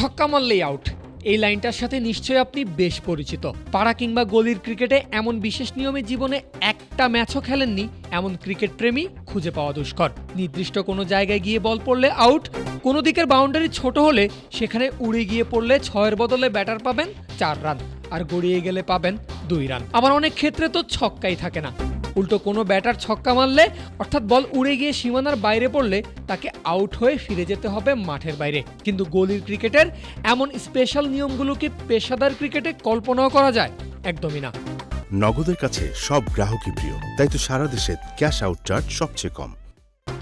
ছক্কা মারলেই আউট এই লাইনটার সাথে নিশ্চয়ই আপনি বেশ পরিচিত। পাড়া কিংবা গলির ক্রিকেটে এমন বিশেষ নিয়মে জীবনে একটা ম্যাচও খেলেননি, এমন ক্রিকেট প্রেমী খুঁজে পাওয়া দুষ্কর। নির্দিষ্ট কোনো জায়গায় গিয়ে বল পড়লে আউট কোনো দিকের বাউন্ডারি ছোট হলে সেখানে উড়ে গিয়ে পড়লে ছয়ের বদলে ব্যাটার পাবেন চার রান আর গড়িয়ে গেলে পাবেন দুই রান আবার অনেক ক্ষেত্রে তো ছক্কাই থাকে না। উল্টো কোনো ব্যাটার ছক্কা মারলে অর্থাৎ বল উড়ে গিয়ে সীমানার বাইরে পড়লে তাকে আউট হয়ে ফিরে যেতে হবে মাঠের বাইরে। কিন্তু গলির ক্রিকেটের এমন স্পেশাল নিয়মগুলোকে পেশাদার ক্রিকেটে কল্পনাও করা যায় একদমই না। নগদের কাছে সব গ্রাহকই প্রিয় তাই তো সারা দেশে ক্যাশ আউট চার্জ সবচেয়ে কম।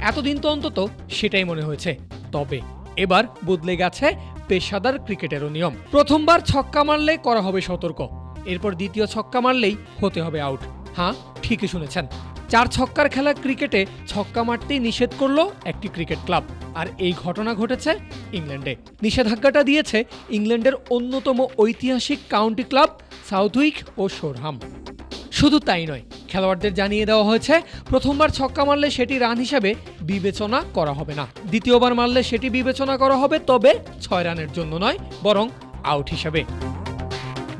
এতদিন তো অন্তত সেটাই মনে হয়েছে। তবে এবার বদলে গেছে পেশাদার ক্রিকেটেরও নিয়ম। প্রথমবার ছক্কা মারলে করা হবে সতর্ক এরপর দ্বিতীয় ছক্কা মারলেই হতে হবে আউট। হ্যাঁ ঠিকই শুনেছেন। চার ছক্কার খেলা ক্রিকেটে ছক্কা মারতেই নিষেধ করল একটি ক্রিকেট ক্লাব। আর এই ঘটনা ঘটেছে ইংল্যান্ডে। নিষেধাজ্ঞাটা দিয়েছে ইংল্যান্ডের অন্যতম ঐতিহাসিক কাউন্টি ক্লাব সাউথউইক ও সোরহাম। শুধু তাই নয়, খেলোয়াড়দের জানিয়ে দেওয়া হয়েছে, প্রথমবার ছক্কা মারলে সেটি রান হিসাবে বিবেচনা করা হবে না। দ্বিতীয়বার মারলে সেটি বিবেচনা করা হবে, তবে ছয় রানের জন্য নয়, বরং আউট হিসাবে।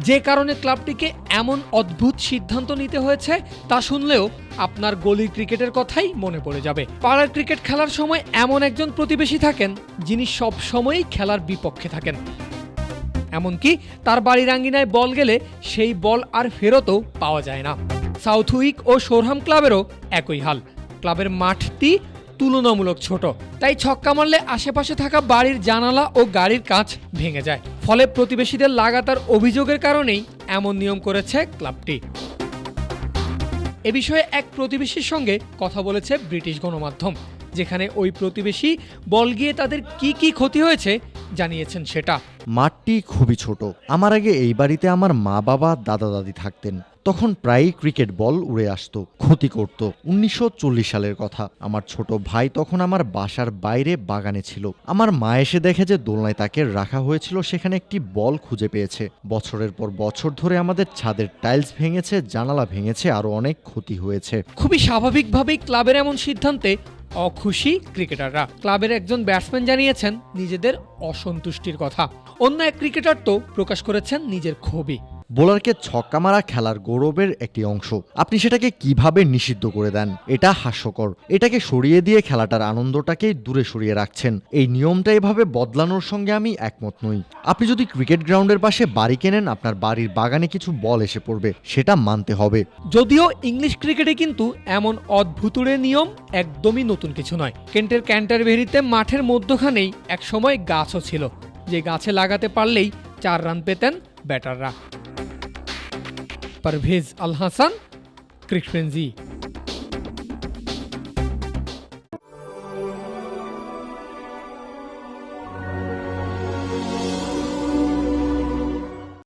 যে কারণে ক্লাবটিকে এমন অদ্ভুত সিদ্ধান্ত নিতে হয়েছে, তা শুনলেও আপনার গলির ক্রিকেটের কথাই মনে পড়ে যাবে। পাড়ার ক্রিকেট খেলার সময় এমন একজন প্রতিবেশী থাকেন, যিনি সব সময়ই খেলার বিপক্ষে থাকেন। এমনকি তার বাড়ির আঙ্গিনায় বল গেলে সেই বল আর ফেরতও পাওয়া যায় না। সাউথউইক ও সোরহাম ক্লাবেরও একই হাল। ক্লাবের মাঠটি তুলনামূলক ছোট, তাই ছক্কা মারলে আশেপাশে থাকা বাড়ির জানালা ও গাড়ির কাঁচ ভেঙে যায়। ফলে প্রতিবেশীদের লাগাতার অভিযোগের কারণেই এমন নিয়ম করেছে ক্লাবটি। এ বিষয়ে এক প্রতিবেশীর সঙ্গে কথা বলেছে ব্রিটিশ গণমাধ্যম, যেখানে ওই প্রতিবেশী বল গিয়ে তাদের কি কি ক্ষতি হয়েছে জানিয়েছেন সেটা। মাঠটি খুবই ছোট। আমার আগে এই বাড়িতে আমার মা বাবা দাদা দাদি থাকতেন। তখন প্রায়ই ক্রিকেট বল উড়ে আসতো, ক্ষতি করত। উনিশশো চল্লিশ সালের কথা। আমার ছোট ভাই তখন আমার বাসার বাইরে বাগানে ছিল। আমার মা এসে দেখে যে দোলনায় তাকে রাখা হয়েছিল, সেখানে একটি বল খুঁজে পেয়েছে। বছরের পর বছর ধরে আমাদের ছাদের টাইলস ভেঙেছে, জানালা ভেঙেছে আরও অনেক ক্ষতি হয়েছে। খুবই স্বাভাবিকভাবেই ক্লাবের এমন সিদ্ধান্তে অখুশি ক্রিকেটাররা। ক্লাবের একজন ব্যাটসম্যান জানিয়েছেন, নিজেদের অসন্তুষ্টির কথা। অন্য এক ক্রিকেটার তো প্রকাশ করেছেন নিজের ক্ষোভই বোলারকে ছক্কা মারা খেলার গৌরবের একটি অংশ। আপনি সেটাকে কীভাবে নিষিদ্ধ করে দেন? এটা হাস্যকর। এটাকে সরিয়ে দিয়ে খেলাটার আনন্দটাকেই দূরে সরিয়ে রাখছেন। এই নিয়মটা এভাবে বদলানোর সঙ্গে আমি একমত নই। আপনি যদি ক্রিকেট গ্রাউন্ডের পাশে বাড়ি কেনেন, আপনার বাড়ির বাগানে কিছু বল এসে পড়বে। সেটা মানতে হবে। যদিও ইংলিশ ক্রিকেটে কিন্তু এমন অদ্ভুতুড়ে নিয়ম একদমই নতুন কিছু নয়। কেন্টের ক্যান্টারভেরিতে মাঠের মধ্যখানেই একসময় গাছও ছিল। যে গাছে লাগাতে পারলেই চার রান পেতেন ব্যাটাররা। परवेज अल हसन जी